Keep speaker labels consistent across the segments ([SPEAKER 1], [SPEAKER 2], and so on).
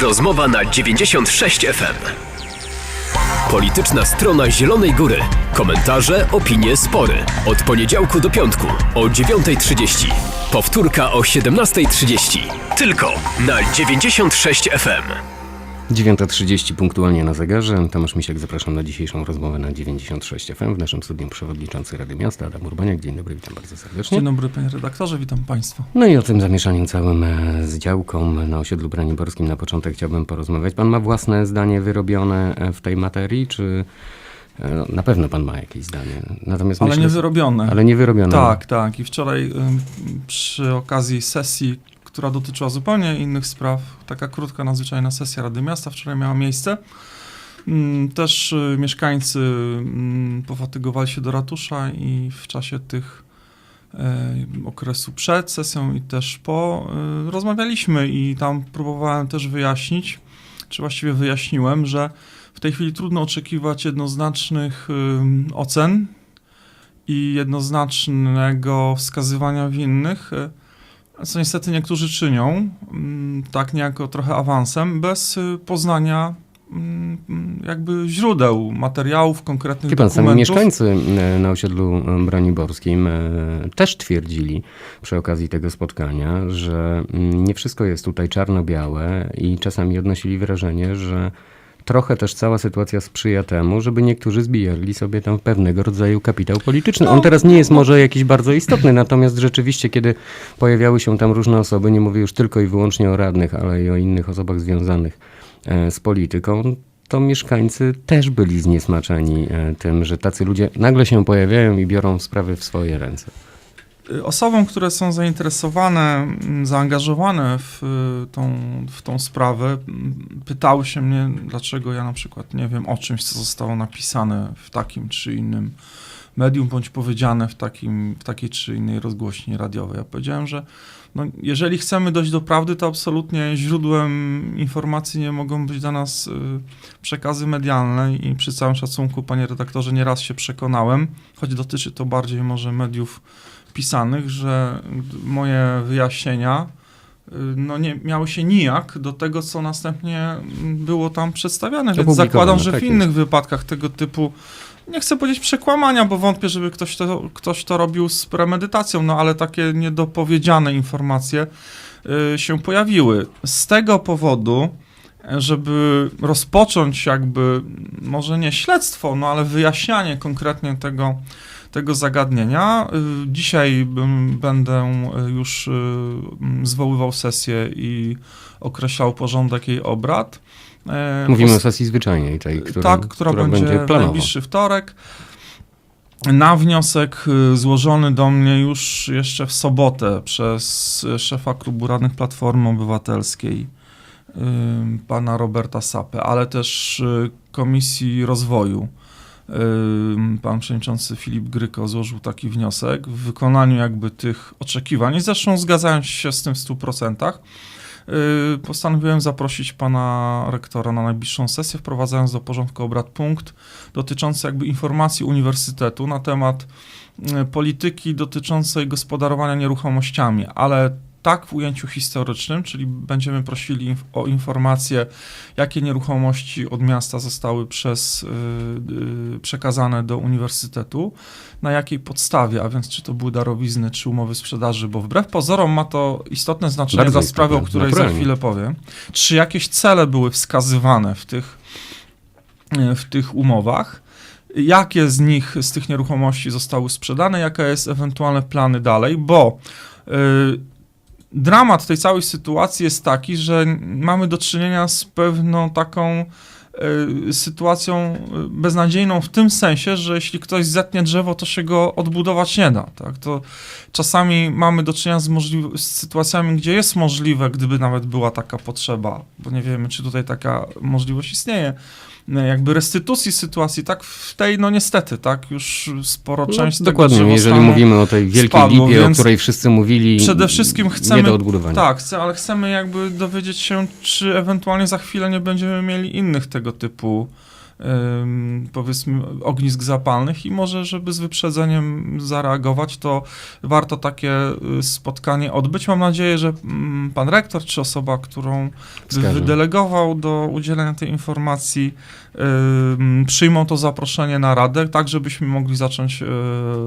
[SPEAKER 1] Rozmowa na 96 FM. Polityczna strona Zielonej Góry. Komentarze, opinie, spory. Od poniedziałku do piątku o 9.30. Powtórka o 17.30. Tylko na 96 FM.
[SPEAKER 2] 9.30 punktualnie na zegarze. Tomasz Misiak, zapraszam na dzisiejszą rozmowę na 96 FM. W naszym studium przewodniczący Rady Miasta Adam Urbaniak. Dzień dobry, witam bardzo serdecznie.
[SPEAKER 3] Dzień dobry panie redaktorze, witam państwa.
[SPEAKER 2] No i o tym zamieszaniu całym e, z działką na osiedlu Braniborskim na początek chciałbym porozmawiać. Pan ma własne zdanie wyrobione e, w tej materii, czy e, no, na pewno pan ma jakieś zdanie? Natomiast
[SPEAKER 3] Ale
[SPEAKER 2] myślę,
[SPEAKER 3] nie wyrobione.
[SPEAKER 2] ale nie wyrobione.
[SPEAKER 3] Tak, tak. I wczoraj przy okazji sesji, która dotyczyła zupełnie innych spraw, taka krótka, nadzwyczajna sesja Rady Miasta. Wczoraj miała miejsce. Ym, Też y, mieszkańcy ym, pofatygowali się do ratusza i w czasie tych y, okresu przed sesją i też po y, rozmawialiśmy i tam próbowałem też wyjaśnić, czy właściwie wyjaśniłem, że w tej chwili trudno oczekiwać jednoznacznych ocen i jednoznacznego wskazywania winnych, co niestety niektórzy czynią, mm, tak niejako trochę awansem, bez y, poznania mm, mm, jakby źródeł, materiałów, konkretnych
[SPEAKER 2] Wie pan, sami
[SPEAKER 3] dokumentów.
[SPEAKER 2] mieszkańcy e, na osiedlu Braniborskim e, też twierdzili przy okazji tego spotkania, że nie wszystko jest tutaj czarno-białe i czasami odnosili wrażenie, że trochę też cała sytuacja sprzyja temu, żeby niektórzy zbijali sobie tam pewnego rodzaju kapitał polityczny. On
[SPEAKER 3] No,
[SPEAKER 2] teraz nie jest może jakiś bardzo istotny, natomiast rzeczywiście, kiedy pojawiały się tam różne osoby, nie mówię już tylko i wyłącznie o radnych, ale i o innych osobach związanych e, z polityką, to mieszkańcy też byli zniesmaczeni e, tym, że tacy ludzie nagle się pojawiają i biorą sprawy w swoje ręce.
[SPEAKER 3] Y, Osobom, które są zainteresowane, mm, zaangażowane w y, tą, w tą sprawę, pytały się mnie, dlaczego ja na przykład nie wiem o czymś, co zostało napisane w takim czy innym medium, bądź powiedziane w, takim, w takiej czy innej rozgłośni radiowej. Ja powiedziałem, że no, jeżeli chcemy dojść do prawdy, to absolutnie źródłem informacji nie mogą być dla nas y, przekazy medialne i przy całym szacunku, panie redaktorze, nieraz się przekonałem, choć dotyczy to bardziej może mediów pisanych, że moje wyjaśnienia y, no nie miały się nijak do tego, co następnie było tam przedstawiane, więc zakładam, że
[SPEAKER 2] tak
[SPEAKER 3] w
[SPEAKER 2] jest.
[SPEAKER 3] innych wypadkach tego typu, nie chcę powiedzieć przekłamania, bo wątpię, żeby ktoś to, ktoś to robił z premedytacją, no ale takie niedopowiedziane informacje y, się pojawiły. Z tego powodu, żeby rozpocząć jakby, może nie śledztwo, no ale wyjaśnianie konkretnie tego, tego zagadnienia. Y, Dzisiaj będę y, już y, zwoływał sesję i określał porządek jej obrad. E,
[SPEAKER 2] Mówimy
[SPEAKER 3] pos-
[SPEAKER 2] o sesji zwyczajnej, tej, która,
[SPEAKER 3] tak, która, będzie, w
[SPEAKER 2] planowa.
[SPEAKER 3] najbliższy wtorek. Na wniosek złożony do mnie już jeszcze w sobotę przez szefa klubu radnych Platformy Obywatelskiej, pana Roberta Sapę, ale też Komisji Rozwoju. Pan przewodniczący Filip Gryko złożył taki wniosek w wykonaniu jakby tych oczekiwań. I zresztą zgadzając się z tym w 100%. Y, Postanowiłem zaprosić pana rektora na najbliższą sesję, wprowadzając do porządku obrad punkt dotyczący jakby informacji uniwersytetu na temat y, polityki dotyczącej gospodarowania nieruchomościami, ale tak w ujęciu historycznym, czyli będziemy prosili o informację, jakie nieruchomości od miasta zostały przez, y, y, przekazane do uniwersytetu, na jakiej podstawie, a więc czy to były darowizny, czy umowy sprzedaży, bo wbrew pozorom ma to istotne znaczenie
[SPEAKER 2] Bardzo
[SPEAKER 3] dla sprawy, o której za chwilę powiem. Czy jakieś cele były wskazywane w tych, e, w tych umowach? Jakie z nich, z tych nieruchomości zostały sprzedane? Jaka jest ewentualne plany dalej? Bo y, dramat tej całej sytuacji jest taki, że mamy do czynienia z pewną taką sytuacją y, beznadziejną w tym sensie, że jeśli ktoś zetnie drzewo, to się go odbudować nie da. Tak? To czasami mamy do czynienia z, możli- z sytuacjami, gdzie jest możliwe, gdyby nawet była taka potrzeba, bo nie wiemy, czy tutaj taka możliwość istnieje, y, jakby restytucji sytuacji, tak w tej, no niestety, tak, już sporo
[SPEAKER 2] No,
[SPEAKER 3] część tego
[SPEAKER 2] dokładnie, jeżeli
[SPEAKER 3] drzewostanu-
[SPEAKER 2] mówimy o tej wielkiej
[SPEAKER 3] spadło,
[SPEAKER 2] lipie, o której wszyscy mówili,
[SPEAKER 3] przede wszystkim
[SPEAKER 2] nie
[SPEAKER 3] chcemy-
[SPEAKER 2] do odbudowania.
[SPEAKER 3] Tak, ale chcemy jakby dowiedzieć się, czy ewentualnie za chwilę nie będziemy mieli innych tego typu ym, powiedzmy ognisk zapalnych i może, żeby z wyprzedzeniem zareagować, to warto takie y, spotkanie odbyć. Mam nadzieję, że mm, pan rektor czy osoba, którą
[SPEAKER 2] Wskaże.
[SPEAKER 3] wydelegował do udzielenia tej informacji, przyjmą to zaproszenie na radę, tak żebyśmy mogli zacząć y,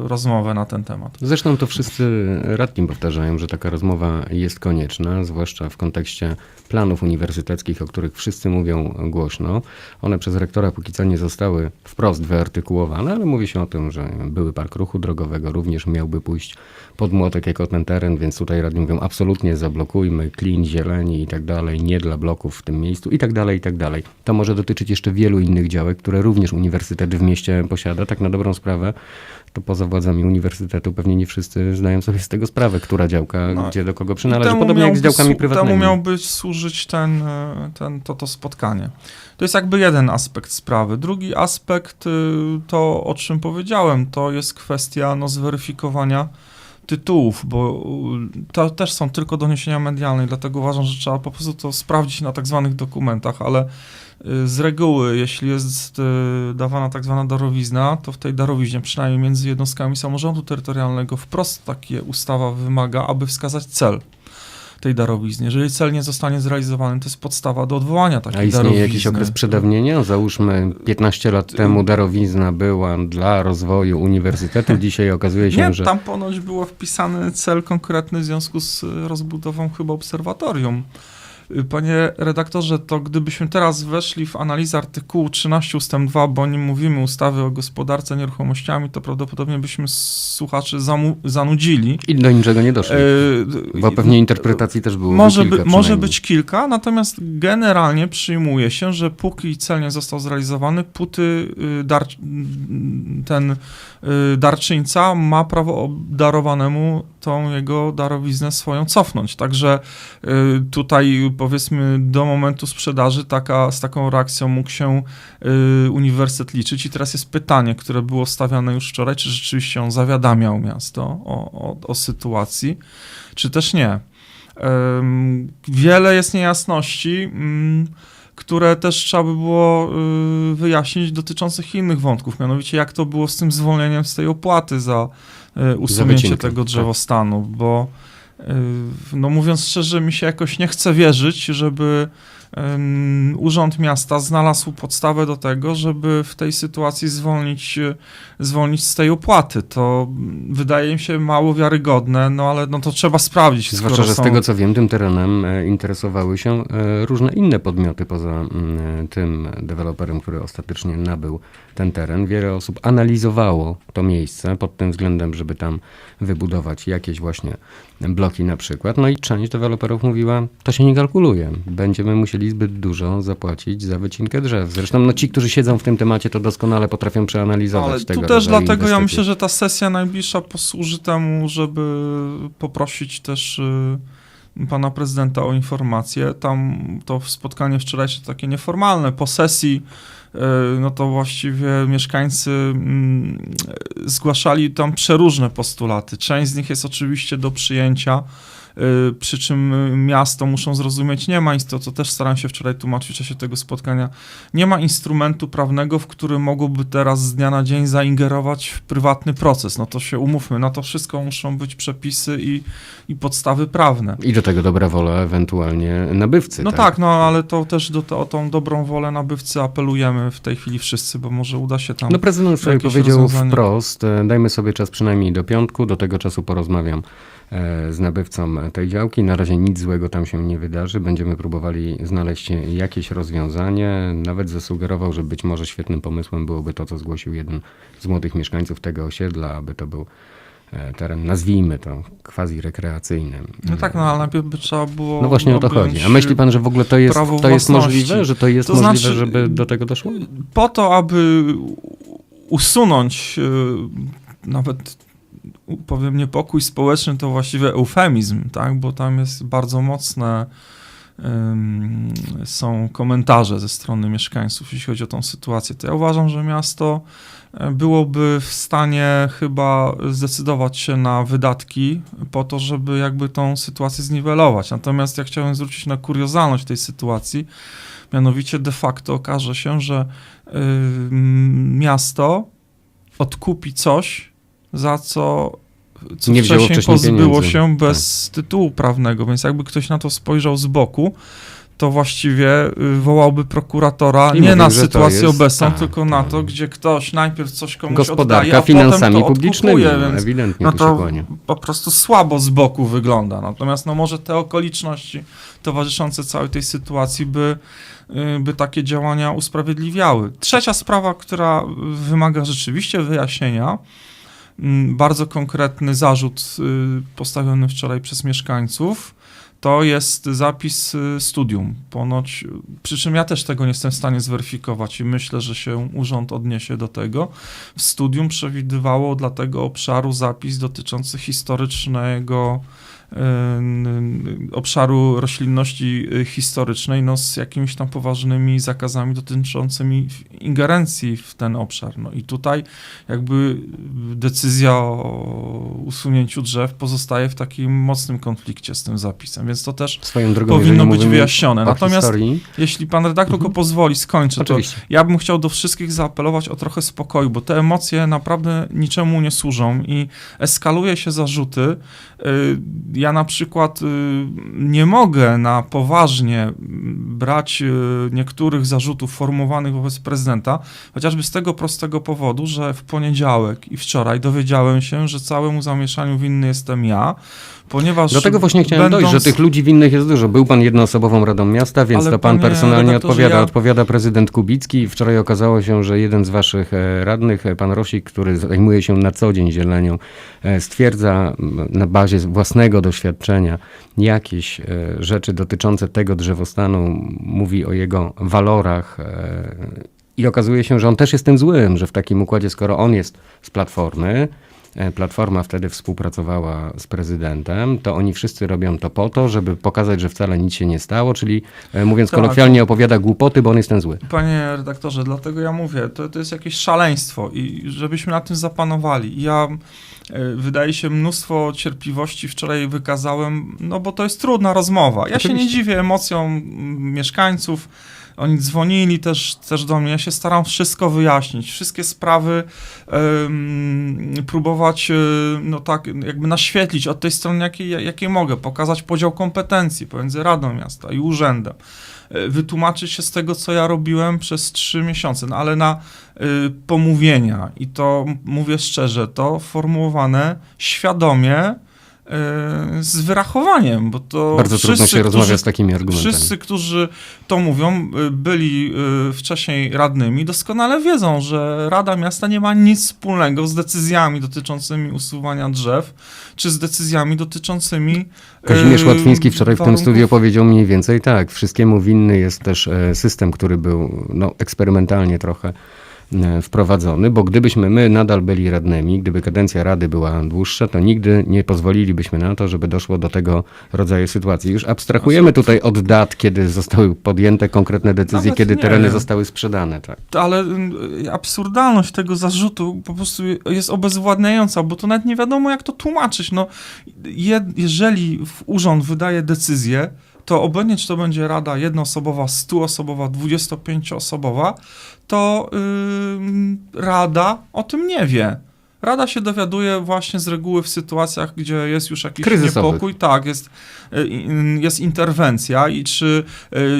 [SPEAKER 3] rozmowę na ten temat.
[SPEAKER 2] Zresztą to wszyscy radni powtarzają, że taka rozmowa jest konieczna, zwłaszcza w kontekście planów uniwersyteckich, o których wszyscy mówią głośno. One przez rektora póki co nie zostały wprost wyartykułowane, ale mówi się o tym, że były park ruchu drogowego również miałby pójść pod młotek jako ten teren, więc tutaj radni mówią absolutnie zablokujmy, klin, zieleni i tak dalej, nie dla bloków w tym miejscu i tak dalej, i tak dalej. To może dotyczyć jeszcze wielu innych działek, które również uniwersytet w mieście posiada, tak na dobrą sprawę to poza władzami uniwersytetu pewnie nie wszyscy zdają sobie z tego sprawę, która działka
[SPEAKER 3] No,
[SPEAKER 2] gdzie do kogo przynależy. Podobnie jak z
[SPEAKER 3] miałby
[SPEAKER 2] działkami prywatnymi.
[SPEAKER 3] Temu miał być służyć ten, e, ten, to, to spotkanie. To jest jakby jeden aspekt sprawy. Drugi aspekt, y, to o czym powiedziałem, to jest kwestia no, zweryfikowania tytułów, bo y, to też są tylko doniesienia medialne dlatego uważam, że trzeba po prostu to sprawdzić na tak zwanych dokumentach, ale y, z reguły, jeśli jest y, dawana tak zwana darowizna, to w tej darowiźnie, przynajmniej między jednostkami samorządu terytorialnego, wprost takie ustawa wymaga, aby wskazać cel tej darowizny. Jeżeli cel nie zostanie zrealizowany, to jest podstawa do odwołania takiej
[SPEAKER 2] A istnieje
[SPEAKER 3] darowizny.
[SPEAKER 2] jakiś okres przedawnienia? Załóżmy 15 lat temu darowizna była dla rozwoju uniwersytetu, dzisiaj okazuje się,
[SPEAKER 3] Nie,
[SPEAKER 2] że...
[SPEAKER 3] tam ponoć było wpisany cel konkretny w związku z rozbudową chyba obserwatorium. Panie redaktorze, to gdybyśmy teraz weszli w analizę artykułu 13 ust. 2, bo o nim mówimy, ustawy o gospodarce nieruchomościami, to prawdopodobnie byśmy słuchaczy zanudzili.
[SPEAKER 2] I do niczego nie doszło.
[SPEAKER 3] Y,
[SPEAKER 2] Bo pewnie interpretacji też było
[SPEAKER 3] Może,
[SPEAKER 2] kilka
[SPEAKER 3] by, może być kilka, natomiast generalnie przyjmuje się, że póki cel nie został zrealizowany, póty y, dar, ten y, darczyńca ma prawo obdarowanemu tą jego darowiznę swoją cofnąć. Także y, tutaj powiedzmy do momentu sprzedaży taka, z taką reakcją mógł się y, uniwersytet liczyć. I teraz jest pytanie, które było stawiane już wczoraj, czy rzeczywiście on zawiadamiał miasto o, o, o sytuacji, czy też nie. Wiele jest niejasności, mm, które też trzeba by było y, wyjaśnić dotyczących innych wątków, mianowicie jak to było z tym zwolnieniem z tej opłaty za y, usunięcie
[SPEAKER 2] wycinkę,
[SPEAKER 3] tego
[SPEAKER 2] tak.
[SPEAKER 3] drzewostanu, bo no mówiąc szczerze, mi się jakoś nie chce wierzyć, żeby Urząd Miasta znalazł podstawę do tego, żeby w tej sytuacji zwolnić, zwolnić z tej opłaty. To wydaje mi się mało wiarygodne, no ale no to trzeba sprawdzić.
[SPEAKER 2] Zwłaszcza, że z
[SPEAKER 3] są-
[SPEAKER 2] tego co wiem, tym terenem e, interesowały się e, różne inne podmioty poza mm, tym deweloperem, który ostatecznie nabył ten teren. Wiele osób analizowało to miejsce pod tym względem, żeby tam wybudować jakieś właśnie bloki na przykład. No i część deweloperów mówiła, to się nie kalkuluje. Będziemy musieli zbyt dużo zapłacić za wycinkę drzew. Zresztą no, ci, którzy siedzą w tym temacie, to doskonale potrafią przeanalizować
[SPEAKER 3] Ale
[SPEAKER 2] tego
[SPEAKER 3] tu też dlatego ja
[SPEAKER 2] inwestycje.
[SPEAKER 3] myślę, że ta sesja najbliższa posłuży temu, żeby poprosić też y, pana prezydenta o informację. Tam to spotkanie wczorajsze takie nieformalne. Po sesji y, no to właściwie mieszkańcy mm, zgłaszali tam przeróżne postulaty. Część z nich jest oczywiście do przyjęcia. Y, Przy czym miasto, muszą zrozumieć, nie ma, to co też starałem się wczoraj tłumaczyć w czasie tego spotkania, nie ma instrumentu prawnego, w który mogłoby teraz z dnia na dzień zaingerować w prywatny proces. No to się umówmy, na to wszystko muszą być przepisy i, i podstawy prawne.
[SPEAKER 2] I do tego dobra wola ewentualnie nabywcy.
[SPEAKER 3] No tak, no ale to też do, to, o tą dobrą wolę nabywcy apelujemy w tej chwili wszyscy, bo może uda się tam...
[SPEAKER 2] No prezydent wczoraj powiedział
[SPEAKER 3] rozwiązanie.
[SPEAKER 2] wprost, e, dajmy sobie czas przynajmniej do piątku, do tego czasu porozmawiam z nabywcą tej działki. Na razie nic złego tam się nie wydarzy. Będziemy próbowali znaleźć jakieś rozwiązanie. Nawet zasugerował, że być może świetnym pomysłem byłoby to, co zgłosił jeden z młodych mieszkańców tego osiedla, aby to był e, teren, nazwijmy to, quasi-rekreacyjny.
[SPEAKER 3] No tak, no ale najpierw by trzeba było...
[SPEAKER 2] No właśnie o to chodzi. A myśli pan, że w ogóle to jest, to jest możliwe, że to jest
[SPEAKER 3] To
[SPEAKER 2] możliwe,
[SPEAKER 3] znaczy-
[SPEAKER 2] żeby do tego doszło?
[SPEAKER 3] po to, aby usunąć y, nawet powiem niepokój społeczny, to właściwie eufemizm, tak? bo tam jest bardzo mocne ym, są komentarze ze strony mieszkańców, jeśli chodzi o tą sytuację. To ja uważam, że miasto e, byłoby w stanie chyba zdecydować się na wydatki po to, żeby jakby tą sytuację zniwelować. Natomiast ja chciałem zwrócić na kuriozalność tej sytuacji, Mianowicie de facto okaże się, że y, miasto odkupi coś, za co, co
[SPEAKER 2] Nie
[SPEAKER 3] wcześniej
[SPEAKER 2] wcześniej
[SPEAKER 3] pozbyło
[SPEAKER 2] pieniędzy. Tak.
[SPEAKER 3] się bez tytułu prawnego. Więc jakby ktoś na to spojrzał z boku, to właściwie y, wołałby prokuratora
[SPEAKER 2] I
[SPEAKER 3] nie
[SPEAKER 2] mówił,
[SPEAKER 3] na sytuację obecną,
[SPEAKER 2] tak,
[SPEAKER 3] tylko na
[SPEAKER 2] tak.
[SPEAKER 3] to, gdzie ktoś najpierw coś komuś
[SPEAKER 2] Gospodarka
[SPEAKER 3] oddaje, a
[SPEAKER 2] finansami
[SPEAKER 3] potem to
[SPEAKER 2] publicznymi,
[SPEAKER 3] więc
[SPEAKER 2] ewidentnie
[SPEAKER 3] no to
[SPEAKER 2] się
[SPEAKER 3] po prostu słabo z boku wygląda. Natomiast no może te okoliczności towarzyszące całej tej sytuacji by, y, by takie działania usprawiedliwiały. Trzecia sprawa, która wymaga rzeczywiście wyjaśnienia, bardzo konkretny zarzut y, postawiony wczoraj przez mieszkańców, to jest zapis y, studium. Ponoć, przy czym ja też tego nie jestem w stanie zweryfikować i myślę, że się urząd odniesie do tego. W studium przewidywało dla tego obszaru zapis dotyczący historycznego obszaru roślinności y, historycznej, no z jakimiś tam poważnymi zakazami dotyczącymi ingerencji w ten obszar. No i tutaj jakby decyzja o usunięciu drzew pozostaje w takim mocnym konflikcie z tym zapisem, więc to też
[SPEAKER 2] drogą,
[SPEAKER 3] powinno być wyjaśnione. Natomiast
[SPEAKER 2] historii,
[SPEAKER 3] jeśli pan redaktor tylko pozwoli, skończę, to
[SPEAKER 2] oczywiście.
[SPEAKER 3] ja bym chciał do wszystkich zaapelować o trochę spokoju, bo te emocje naprawdę niczemu nie służą i eskaluje się zarzuty. Y, Ja na przykład y, nie mogę na poważnie brać y, niektórych zarzutów formułowanych wobec prezydenta, chociażby z tego prostego powodu, że w poniedziałek i wczoraj dowiedziałem się, że całemu zamieszaniu winny jestem ja, ponieważ
[SPEAKER 2] Do tego właśnie chciałem
[SPEAKER 3] będąc...
[SPEAKER 2] dojść, że tych ludzi winnych jest dużo. Był pan jednoosobową Radą Miasta, więc
[SPEAKER 3] Ale
[SPEAKER 2] to pan personalnie odpowiada.
[SPEAKER 3] ja-
[SPEAKER 2] Odpowiada prezydent Kubicki. Wczoraj okazało się, że jeden z waszych e, radnych, e, pan Rosik, który zajmuje się na co dzień zielenią, e, stwierdza na bazie własnego doświadczenia jakieś rzeczy dotyczące tego drzewostanu, mówi o jego walorach i okazuje się, że on też jest tym złym, że w takim układzie, skoro on jest z Platformy, Platforma wtedy współpracowała z prezydentem, to oni wszyscy robią to po to, żeby pokazać, że wcale nic się nie stało, czyli e, mówiąc
[SPEAKER 3] Tak.
[SPEAKER 2] kolokwialnie opowiada głupoty, bo on jest ten zły.
[SPEAKER 3] Panie redaktorze, dlatego ja mówię, to, to jest jakieś szaleństwo i żebyśmy na tym zapanowali. Ja e, wydaje się mnóstwo cierpliwości wczoraj wykazałem, no bo to jest trudna rozmowa. Ja się nie
[SPEAKER 2] Oczywiście.
[SPEAKER 3] dziwię emocjom mieszkańców. Oni dzwonili też, też do mnie. Ja się staram wszystko wyjaśnić, wszystkie sprawy próbować, e, no tak, jakby naświetlić od tej strony, jakiej, jakiej mogę, pokazać podział kompetencji pomiędzy Radą Miasta i Urzędem. E, wytłumaczyć się z tego, co ja robiłem przez trzy miesiące, no ale na y, pomówienia. I to mówię szczerze, to formułowane świadomie z wyrachowaniem, bo to
[SPEAKER 2] Bardzo trudno
[SPEAKER 3] wszyscy,
[SPEAKER 2] się rozmawia
[SPEAKER 3] którzy-
[SPEAKER 2] z takimi argumentami.
[SPEAKER 3] Wszyscy, którzy to mówią, y, byli y, wcześniej radnymi, doskonale wiedzą, że Rada Miasta nie ma nic wspólnego z decyzjami dotyczącymi usuwania drzew, czy z decyzjami dotyczącymi.
[SPEAKER 2] Kazimierz Łatwiński wczoraj w tym
[SPEAKER 3] warunków
[SPEAKER 2] studiu powiedział mniej więcej tak. Wszystkiemu winny jest też e, system, który był no, eksperymentalnie trochę e, wprowadzony, bo gdybyśmy my nadal byli radnymi, gdyby kadencja Rady była dłuższa, to nigdy nie pozwolilibyśmy na to, żeby doszło do tego rodzaju sytuacji. Już abstrahujemy tutaj od dat, kiedy zostały podjęte konkretne decyzje,
[SPEAKER 3] Nawet
[SPEAKER 2] kiedy
[SPEAKER 3] nie
[SPEAKER 2] tereny zostały sprzedane. Tak.
[SPEAKER 3] Ale y, absurdalność tego zarzutu po prostu jest obezwładniająca, bo to nawet nie wiadomo, jak to tłumaczyć. No, je, jeżeli urząd wydaje decyzję, to obojętnie, czy to będzie rada jednoosobowa, stuosobowa, 25-osobowa, to yy, rada o tym nie wie. Rada się dowiaduje właśnie z reguły w sytuacjach, gdzie jest już jakiś
[SPEAKER 2] Kryzysowych.
[SPEAKER 3] niepokój. Tak, jest, y, y, jest interwencja i czy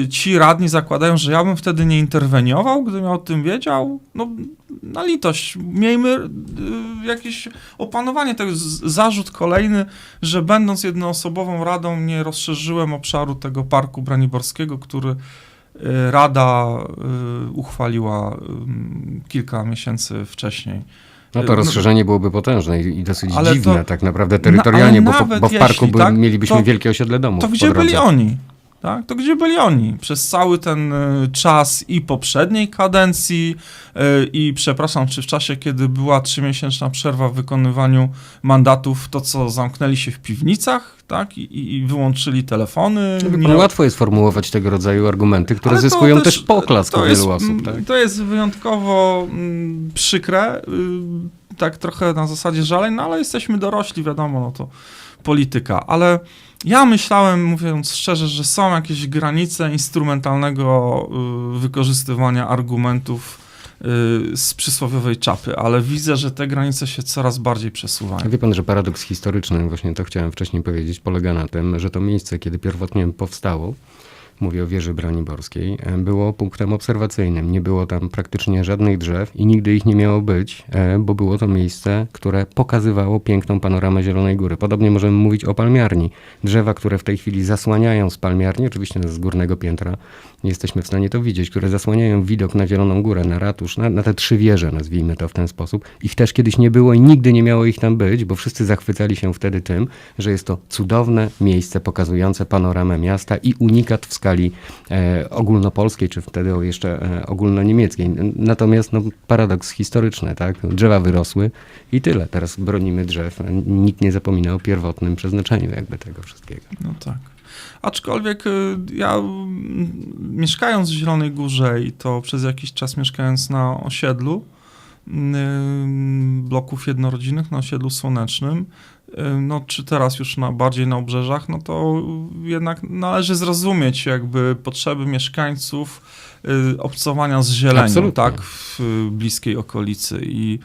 [SPEAKER 3] y, ci radni zakładają, że ja bym wtedy nie interweniował, gdybym ja o tym wiedział? No, na litość. Miejmy y, jakieś opanowanie tego. Zarzut kolejny, że będąc jednoosobową radą nie rozszerzyłem obszaru tego parku braniborskiego, który y, Rada y, uchwaliła kilka miesięcy wcześniej.
[SPEAKER 2] No to
[SPEAKER 3] No-
[SPEAKER 2] rozszerzenie byłoby potężne i, dosyć
[SPEAKER 3] Ale
[SPEAKER 2] dziwne
[SPEAKER 3] to-
[SPEAKER 2] tak naprawdę terytorialnie,
[SPEAKER 3] ale
[SPEAKER 2] bo, bo w parku
[SPEAKER 3] jeśli,
[SPEAKER 2] by,
[SPEAKER 3] tak,
[SPEAKER 2] mielibyśmy
[SPEAKER 3] to-
[SPEAKER 2] wielkie osiedle domów.
[SPEAKER 3] To gdzie byli oni? Tak? To gdzie byli oni? Przez cały ten y, czas i poprzedniej kadencji y, i przepraszam, czy w czasie, kiedy była trzymiesięczna przerwa w wykonywaniu mandatów, to co, zamknęli się w piwnicach, tak? I, i, wyłączyli telefony?
[SPEAKER 2] Wie
[SPEAKER 3] Nie-
[SPEAKER 2] Łatwo jest formułować tego rodzaju argumenty, które
[SPEAKER 3] Ale
[SPEAKER 2] zyskują też, poklask u
[SPEAKER 3] to
[SPEAKER 2] wielu
[SPEAKER 3] jest,
[SPEAKER 2] osób.
[SPEAKER 3] mm,
[SPEAKER 2] Tak?
[SPEAKER 3] To jest wyjątkowo mm, przykre, y, tak trochę na zasadzie żaleń, no ale jesteśmy dorośli, wiadomo, no to polityka. Ale Ja myślałem, mówiąc szczerze, że są jakieś granice instrumentalnego y, wykorzystywania argumentów y, z przysłowiowej czapy, ale widzę, że te granice się coraz bardziej przesuwają.
[SPEAKER 2] Wie pan, że paradoks historyczny, właśnie to chciałem wcześniej powiedzieć, polega na tym, że to miejsce, kiedy pierwotnie powstało, mówię o wieży braniborskiej, e, było punktem obserwacyjnym. Nie było tam praktycznie żadnych drzew i nigdy ich nie miało być, e, bo było to miejsce, które pokazywało piękną panoramę Zielonej Góry. Podobnie możemy mówić o palmiarni. Drzewa, które w tej chwili zasłaniają z palmiarni, oczywiście z górnego piętra, nie jesteśmy w stanie to widzieć, które zasłaniają widok na Zieloną Górę, na ratusz, na, na te trzy wieże, nazwijmy to w ten sposób. Ich też kiedyś nie było i nigdy nie miało ich tam być, bo wszyscy zachwycali się wtedy tym, że jest to cudowne miejsce pokazujące panoramę miasta i unikat w e, ogólnopolskiej, czy wtedy jeszcze e, ogólnoniemieckiej. Natomiast no, paradoks historyczny, tak? Drzewa wyrosły i tyle. Teraz bronimy drzew. Nikt nie zapomina o pierwotnym przeznaczeniu jakby tego wszystkiego.
[SPEAKER 3] No tak. Aczkolwiek y, ja mieszkając w Zielonej Górze i to przez jakiś czas mieszkając na osiedlu bloków jednorodzinnych, na osiedlu słonecznym, y, no czy teraz już na, bardziej na obrzeżach, no to jednak należy zrozumieć jakby potrzeby mieszkańców y, obcowania z zielenią,
[SPEAKER 2] Absolutnie.
[SPEAKER 3] tak, w y, bliskiej okolicy. I,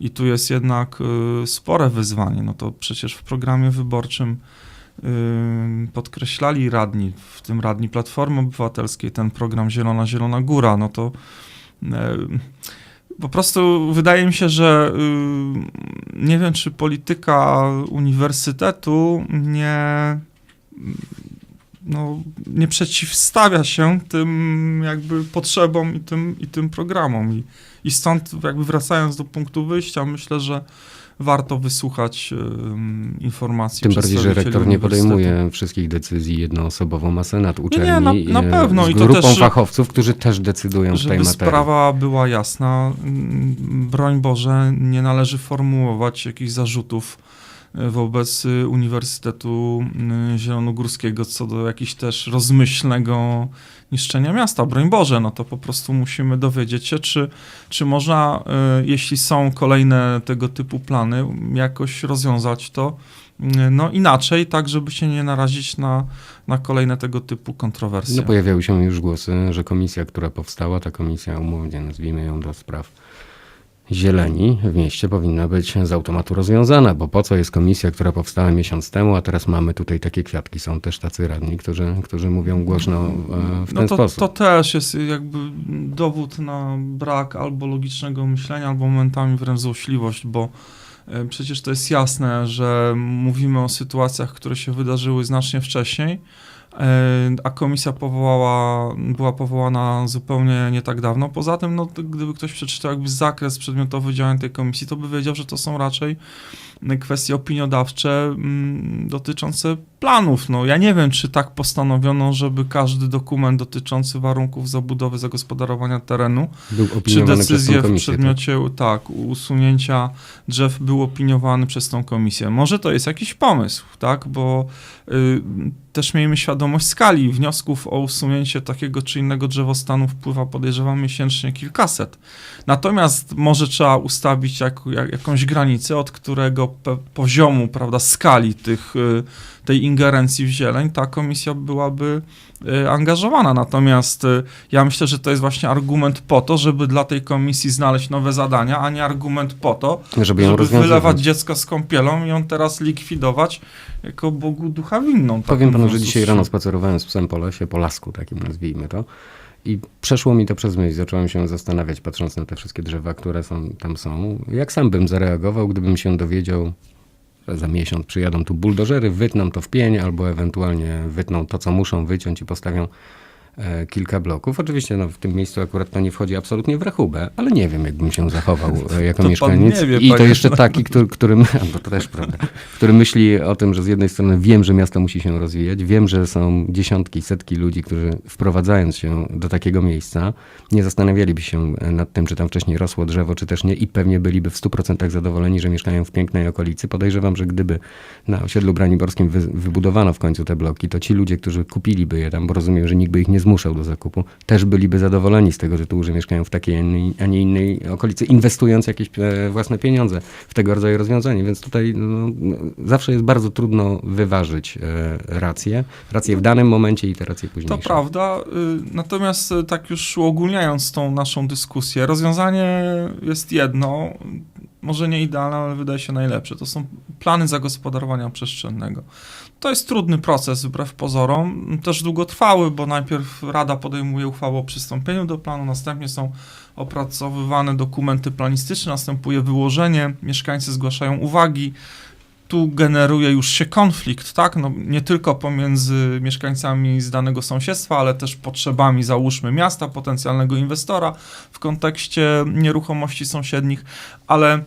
[SPEAKER 3] i tu jest jednak y, spore wyzwanie, no to przecież w programie wyborczym Ym, podkreślali radni, w tym radni Platformy Obywatelskiej, ten program Zielona Zielona Góra, no to po prostu wydaje mi się, że ym, nie wiem, czy polityka uniwersytetu nie, no, nie przeciwstawia się tym jakby potrzebom i tym, i tym programom. I, I stąd jakby wracając do punktu wyjścia, myślę, że warto wysłuchać informacji
[SPEAKER 2] Tym bardziej, że rektor nie podejmuje wszystkich decyzji jednoosobowo, ma senat uczelni
[SPEAKER 3] nie, na- na
[SPEAKER 2] e,
[SPEAKER 3] pewno.
[SPEAKER 2] z
[SPEAKER 3] I to
[SPEAKER 2] grupą
[SPEAKER 3] też,
[SPEAKER 2] fachowców, którzy też decydują w tej
[SPEAKER 3] Żeby
[SPEAKER 2] materii.
[SPEAKER 3] sprawa była jasna, broń Boże, nie należy formułować jakichś zarzutów y, wobec y, Uniwersytetu Zielonogórskiego co do jakichś też rozmyślnego niszczenia miasta. Broń Boże, no to po prostu musimy dowiedzieć się, czy, czy można, y, jeśli są kolejne tego typu plany, jakoś rozwiązać to y, no inaczej, tak żeby się nie narazić na, na kolejne tego typu kontrowersje.
[SPEAKER 2] No pojawiały się już głosy, że komisja, która powstała, ta komisja umownie nazwijmy ją do spraw zieleni w mieście powinna być z automatu rozwiązana, bo po co jest komisja, która powstała miesiąc temu, a teraz mamy tutaj takie kwiatki. Są też tacy radni, którzy, którzy mówią głośno e, w ten
[SPEAKER 3] no to,
[SPEAKER 2] sposób.
[SPEAKER 3] to też jest jakby dowód na brak albo logicznego myślenia, albo momentami wręcz złośliwość, bo e, przecież to jest jasne, że mówimy o sytuacjach, które się wydarzyły znacznie wcześniej, a komisja powołała, była powołana zupełnie nie tak dawno. Poza tym, no, gdyby ktoś przeczytał jakby zakres przedmiotowy działań tej komisji, to by wiedział, że to są raczej kwestie opiniodawcze mm, dotyczące planów. No, ja nie wiem, czy tak postanowiono, żeby każdy dokument dotyczący warunków zabudowy, zagospodarowania terenu, czy decyzje w
[SPEAKER 2] tak?
[SPEAKER 3] przedmiocie tak, usunięcia drzew był opiniowany przez tą komisję. Może to jest jakiś pomysł, tak, bo y, też miejmy świadomość skali wniosków o usunięcie takiego czy innego drzewostanu wpływa, podejrzewam, miesięcznie kilkaset. Natomiast może trzeba ustawić jak, jak, jakąś granicę, od którego poziomu, prawda, skali tych, y, tej ingerencji w zieleń ta komisja byłaby y, angażowana. Natomiast y, ja myślę, że to jest właśnie argument po to, żeby dla tej komisji znaleźć nowe zadania, a nie argument po to,
[SPEAKER 2] Żeby
[SPEAKER 3] żeby wylewać dziecko z kąpielą i ją teraz likwidować jako Bogu ducha winną.
[SPEAKER 2] Powiem
[SPEAKER 3] taką
[SPEAKER 2] panu, że dzisiaj rano spacerowałem z psem po lesie, po lasku takim nazwijmy to. I przeszło mi to przez myśl, zacząłem się zastanawiać, patrząc na te wszystkie drzewa, które są, tam są. Jak sam bym zareagował, gdybym się dowiedział, że za miesiąc przyjadą tu buldożery, wytną to w pień, albo ewentualnie wytną to, co muszą wyciąć i postawią kilka bloków. Oczywiście no, w tym miejscu akurat to nie wchodzi absolutnie w rachubę, ale nie wiem, jakbym się zachował e, jako
[SPEAKER 3] To
[SPEAKER 2] mieszkaniec.
[SPEAKER 3] nie wie,
[SPEAKER 2] I to jeszcze taki, który, który, to też prawda, który myśli o tym, że z jednej strony wiem, że miasto musi się rozwijać, wiem, że są dziesiątki, setki ludzi, którzy wprowadzając się do takiego miejsca, nie zastanawialiby się nad tym, czy tam wcześniej rosło drzewo, czy też nie i pewnie byliby w 100% zadowoleni, że mieszkają w pięknej okolicy. Podejrzewam, że gdyby na osiedlu braniborskim wy, wybudowano w końcu te bloki, to ci ludzie, którzy kupiliby je tam, bo rozumiem, że nikt by ich nie zmuszał do zakupu, też byliby zadowoleni z tego tytułu, że mieszkają w takiej, a nie innej okolicy, inwestując jakieś e, własne pieniądze w tego rodzaju rozwiązanie. Więc tutaj no, zawsze jest bardzo trudno wyważyć e, racje, racje w danym momencie i te racje późniejsze.
[SPEAKER 3] To prawda, y, natomiast y, tak już uogólniając tą naszą dyskusję, rozwiązanie jest jedno, może nie idealne, ale wydaje się najlepsze. To są plany zagospodarowania przestrzennego. To jest trudny proces, wbrew pozorom, też długotrwały, bo najpierw Rada podejmuje uchwałę o przystąpieniu do planu, następnie są opracowywane dokumenty planistyczne, następuje wyłożenie, mieszkańcy zgłaszają uwagi, tu generuje już się konflikt, tak? No, nie tylko pomiędzy mieszkańcami z danego sąsiedztwa, ale też potrzebami, załóżmy, miasta, potencjalnego inwestora w kontekście nieruchomości sąsiednich, ale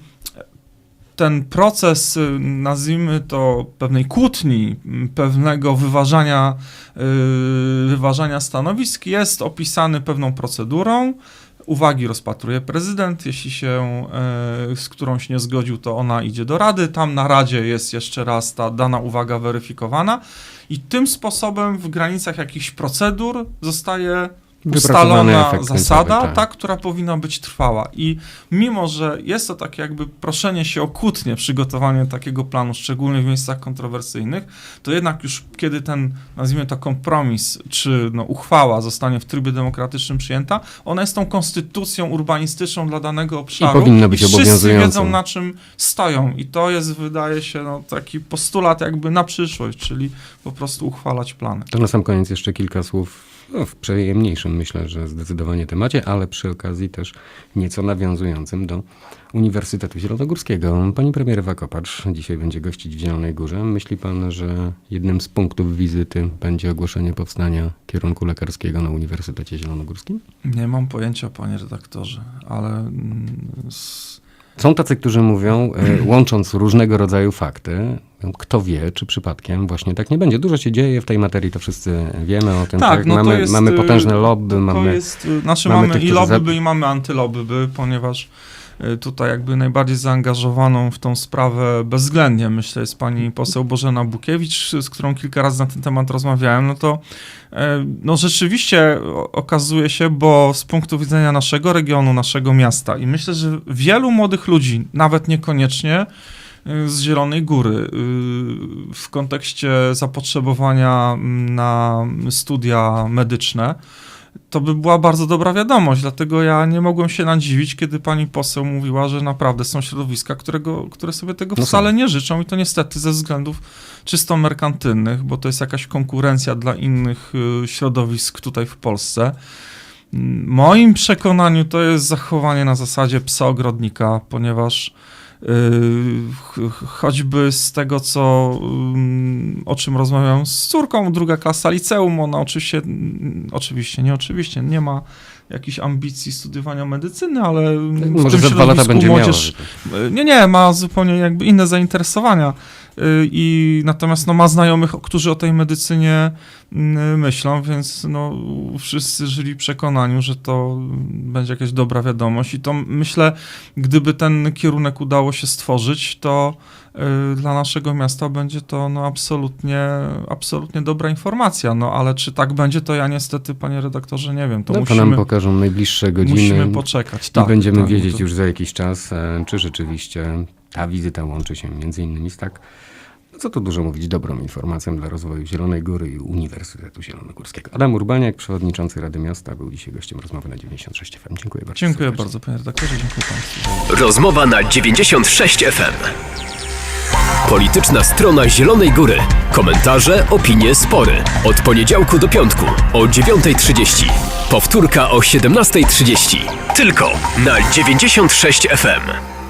[SPEAKER 3] ten proces, y, nazwijmy to pewnej kłótni, pewnego wyważania, yy, wyważania stanowisk, jest opisany pewną procedurą. Uwagi rozpatruje prezydent, jeśli się e, z którąś nie zgodził, to ona idzie do rady. Tam na radzie jest jeszcze raz ta dana uwaga weryfikowana i tym sposobem w granicach jakichś procedur zostaje ustalona zasada,
[SPEAKER 2] tak.
[SPEAKER 3] ta, która powinna być trwała. I mimo, że jest to takie jakby proszenie się o kłótnie, przygotowanie takiego planu, szczególnie w miejscach kontrowersyjnych, to jednak już kiedy ten, nazwijmy to kompromis, czy no, uchwała zostanie w trybie demokratycznym przyjęta, ona jest tą konstytucją urbanistyczną dla danego obszaru.
[SPEAKER 2] powinna być
[SPEAKER 3] wszyscy
[SPEAKER 2] obowiązującą.
[SPEAKER 3] wiedzą, na czym stoją. I to jest, wydaje się, no, taki postulat jakby na przyszłość, czyli po prostu uchwalać plany.
[SPEAKER 2] To na sam koniec jeszcze kilka słów no, w przyjemniejszym, myślę, że zdecydowanie temacie, ale przy okazji też nieco nawiązującym do Uniwersytetu Zielonogórskiego. Pani premier Ewa Kopacz dzisiaj będzie gościć w Zielonej Górze. Myśli pan, że jednym z punktów wizyty będzie ogłoszenie powstania kierunku lekarskiego na Uniwersytecie Zielonogórskim?
[SPEAKER 3] Nie mam pojęcia, panie redaktorze, ale mm,
[SPEAKER 2] Są tacy, którzy mówią, e, łącząc różnego rodzaju fakty, kto wie, czy przypadkiem właśnie tak nie będzie. Dużo się dzieje w tej materii, to wszyscy wiemy o tym.
[SPEAKER 3] Tak,
[SPEAKER 2] Tak,
[SPEAKER 3] no
[SPEAKER 2] mamy,
[SPEAKER 3] jest,
[SPEAKER 2] mamy
[SPEAKER 3] y,
[SPEAKER 2] potężne lobby, mamy...
[SPEAKER 3] jest, y, znaczy
[SPEAKER 2] mamy
[SPEAKER 3] mamy,
[SPEAKER 2] tych,
[SPEAKER 3] i
[SPEAKER 2] którzy za-
[SPEAKER 3] i mamy antylobbyby, ponieważ y, tutaj jakby najbardziej zaangażowaną w tą sprawę bezwzględnie, myślę, jest pani poseł Bożena Bukiewicz, z którą kilka razy na ten temat rozmawiałem, no to no rzeczywiście okazuje się, bo z punktu widzenia naszego regionu, naszego miasta i myślę, że wielu młodych ludzi, nawet niekoniecznie z Zielonej Góry y, w kontekście zapotrzebowania na studia medyczne, to by była bardzo dobra wiadomość, dlatego ja nie mogłem się nadziwić, kiedy pani poseł mówiła, że naprawdę są środowiska, którego, które sobie tego
[SPEAKER 2] No
[SPEAKER 3] wcale nie życzą i to niestety ze względów czysto merkantylnych, bo to jest jakaś konkurencja dla innych y, środowisk tutaj w Polsce. Mm, Moim przekonaniu to jest zachowanie na zasadzie psa ogrodnika, ponieważ choćby z tego, co ym, o czym rozmawiam z córką, druga klasa liceum, ona oczywiście, mm, oczywiście, nie oczywiście, nie ma jakichś ambicji studiowania medycyny, ale w
[SPEAKER 2] Może
[SPEAKER 3] tym
[SPEAKER 2] za dwa lata będzie
[SPEAKER 3] młodzież,
[SPEAKER 2] miała.
[SPEAKER 3] nie, nie, ma zupełnie jakby inne zainteresowania. Y, I natomiast no, ma znajomych, którzy o tej medycynie mm, myślą, więc no, wszyscy żyli w przekonaniu, że to będzie jakaś dobra wiadomość. I to myślę, gdyby ten kierunek udało się stworzyć, to y, dla naszego miasta będzie to no, absolutnie, absolutnie dobra informacja. No ale czy tak będzie, to ja niestety, panie redaktorze, nie wiem. To
[SPEAKER 2] No, to nam
[SPEAKER 3] musimy,
[SPEAKER 2] pokażą najbliższe godziny.
[SPEAKER 3] musimy poczekać.
[SPEAKER 2] I
[SPEAKER 3] Tak,
[SPEAKER 2] będziemy
[SPEAKER 3] tak,
[SPEAKER 2] wiedzieć
[SPEAKER 3] to-
[SPEAKER 2] już za jakiś czas, e, czy rzeczywiście ta wizyta łączy się między innymi z tak, co tu dużo mówić, dobrą informacją dla rozwoju Zielonej Góry i Uniwersytetu Zielonogórskiego. Adam Urbaniak, przewodniczący Rady Miasta, był dzisiaj gościem rozmowy na 96 FM. Dziękuję bardzo.
[SPEAKER 3] Dziękuję
[SPEAKER 2] serdecznie.
[SPEAKER 3] bardzo, panie redaktorze, dziękuję państwu.
[SPEAKER 1] Rozmowa na 96 FM. Polityczna strona Zielonej Góry. Komentarze, opinie, spory. Od poniedziałku do piątku o 9.30. Powtórka o 17.30. Tylko na 96 FM.